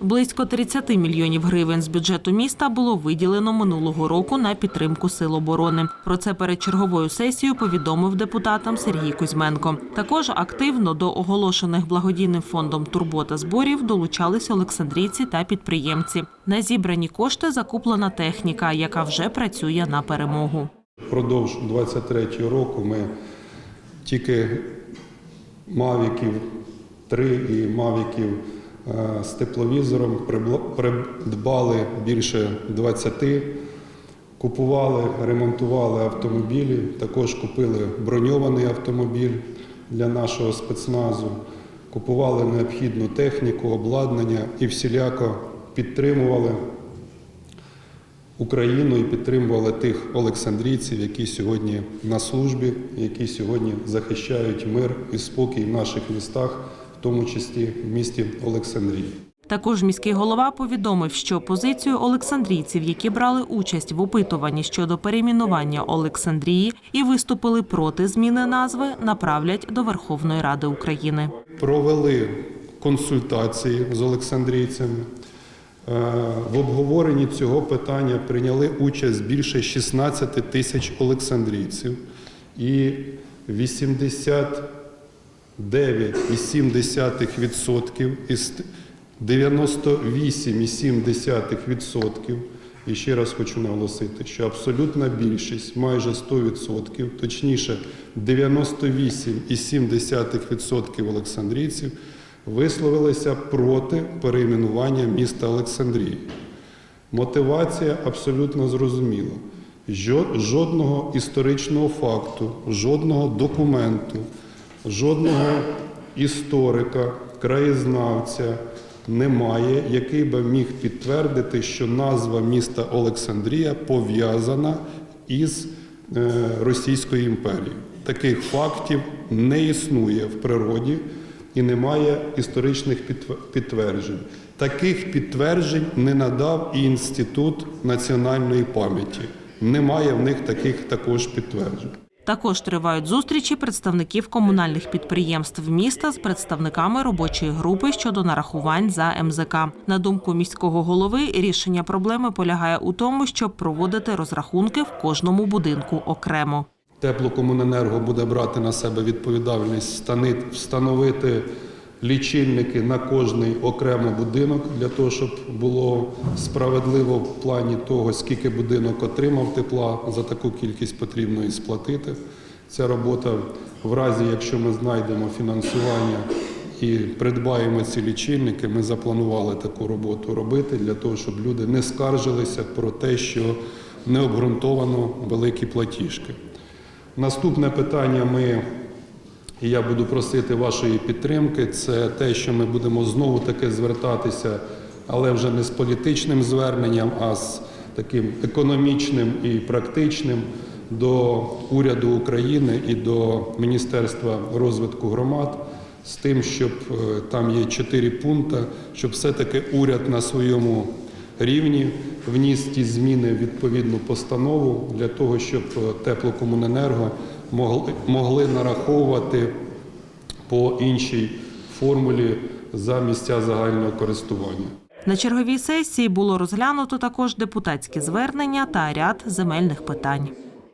Близько 30 мільйонів гривень з бюджету міста було виділено минулого року на підтримку сил оборони. Про це перед черговою сесією повідомив депутатам Сергій Кузьменко. Також активно до оголошених благодійним фондом турбота зборів долучались олександрійці та підприємці. На зібрані кошти закуплена техніка, яка вже працює на перемогу. Впродовж 23 року ми тільки Мавіків 3 і Мавіків з тепловізором придбали більше 20, купували, ремонтували автомобілі, також купили броньований автомобіль для нашого спецназу, купували необхідну техніку, обладнання і всіляко підтримували Україну і підтримували тих олександрійців, які сьогодні на службі, які сьогодні захищають мир і спокій в наших містах, в тому числі в місті Олександрії. Також міський голова повідомив, що позицію олександрійців, які брали участь в опитуванні щодо перейменування Олександрії і виступили проти зміни назви, направлять до Верховної Ради України. Провели консультації з олександрійцями. Е, В обговоренні цього питання прийняли участь більше 16 тисяч олександрійців і 89,7% із 98,7%. І ще раз хочу наголосити, що абсолютна більшість, майже 100%, точніше 98,7% олександрійців висловилися проти перейменування міста Олександрії. Мотивація абсолютно зрозуміла. Жодного історичного факту, жодного документу, жодного історика, краєзнавця немає, який би міг підтвердити, що назва міста Олександрія пов'язана із е, Російською імперією. Таких фактів не існує в природі і немає історичних підтверджень. Таких підтверджень не надав і Інститут національної пам'яті. Немає в них таких також підтверджень. Також тривають зустрічі представників комунальних підприємств міста з представниками робочої групи щодо нарахувань за МЗК. На думку міського голови, рішення проблеми полягає у тому, щоб проводити розрахунки в кожному будинку окремо. Теплокомуненерго буде брати на себе відповідальність встановити лічильники на кожний окремо будинок для того, щоб було справедливо в плані того, скільки будинок отримав тепла, за таку кількість потрібно і сплатити. Ця робота, в разі, якщо ми знайдемо фінансування і придбаємо ці лічильники, ми запланували таку роботу робити для того, щоб люди не скаржилися про те, що необґрунтовано великі платіжки. Наступне питання ми, і я буду просити вашої підтримки, це те, що ми будемо знову таки звертатися, але вже не з політичним зверненням, а з таким економічним і практичним до уряду України і до Міністерства розвитку громад з тим, щоб е, там є чотири пункти, щоб все-таки уряд на своєму рівні вніс ті зміни в відповідну постанову для того, щоб е, теплокомуненерго могли нараховувати по іншій формулі за місця загального користування. На черговій сесії було розглянуто також депутатські звернення та ряд земельних питань.